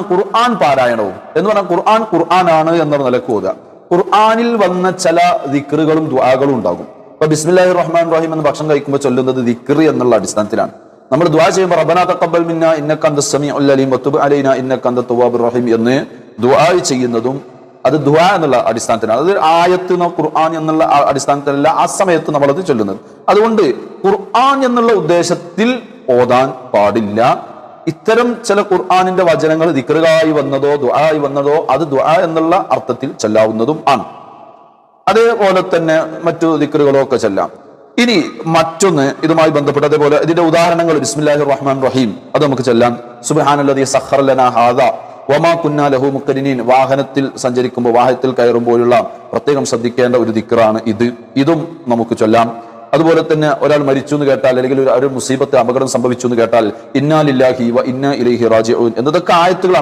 ഖുർആൻ പാരായണവും. എന്ന് പറഞ്ഞാൽ ഖുർആൻ ആണ് എന്ന നിലയ്ക്ക് ഓതുക. ഖുർആാനിൽ വന്ന ചില ദിക്റുകളും ദ്വാകളും ഉണ്ടാകും. ഇപ്പൊ ബിസ്മില്ലാഹി റഹ്മാൻ റഹീം എന്ന് ഭക്ഷണം കഴിക്കുമ്പോൾ ചൊല്ലുന്നത് ദിക്ർ എന്നുള്ള അടിസ്ഥാനത്തിലാണ്. നമ്മൾ ദ്വാ ചെയ്യുമ്പോൾ റബ്ബനാ തഖബ്ബൽ മിന്ന ഇന്നക സമി അലീം വതുബ് അലൈനാ ഇന്നക അന്ത റഹീം എന്ന് ദ്വാ ചെയ്യുന്നതും അത് ദ്വാ എന്നുള്ള അടിസ്ഥാനത്തിലാണ്. അത് ആയത്ത് ഖുർആൻ എന്നുള്ള അടിസ്ഥാനത്തിലല്ല ആ സമയത്ത് നമ്മളത് ചൊല്ലുന്നത്. അതുകൊണ്ട് ഖുർആൻ എന്നുള്ള ഉദ്ദേശത്തിൽ ഓതാൻ പാടില്ല. ഇത്തരം ചില ഖുർആാനിന്റെ വചനങ്ങൾ ദിക്റുകളായി വന്നതോ ദുആായി വന്നതോ അത് ദുആ എന്നുള്ള അർത്ഥത്തിൽ ചെല്ലാവുന്നതും ആണ്. അതേപോലെ തന്നെ മറ്റു ദിക്റുകളൊക്കെ ചെല്ലാം. ഇനി മറ്റൊന്ന് ഇതുമായി ബന്ധപ്പെട്ട് അതേപോലെ ഇതിന്റെ ഉദാഹരണങ്ങൾ ബിസ്മില്ലാഹി റഹ്മാൻ റഹീം അത് നമുക്ക് ചെല്ലാം. സുബാനുള്ളത് ഒമാ ഹാദാ വമാ കുന്നാ ലഹു മുക്കരിനീൻ വാഹനത്തിൽ സഞ്ചരിക്കുമ്പോൾ വാഹനത്തിൽ കയറുമ്പോഴുള്ള പ്രത്യേകം ശ്രദ്ധിക്കേണ്ട ഒരു ദിക്റാണ് ഇത്. ഇതും നമുക്ക് ചൊല്ലാം. അതുപോലെ തന്നെ ഒരാൾ മരിച്ചു എന്ന് കേട്ടാൽ അല്ലെങ്കിൽ ഒരു- മുസീബത്ത് അപകടം സംഭവിച്ചു എന്ന് കേട്ടാൽ ഇന്നാലില്ലാഹി വ ഇന്ന ഇലൈഹി റാജിഊൻ എന്നതൊക്കെ ആയത്തുകളാണ്.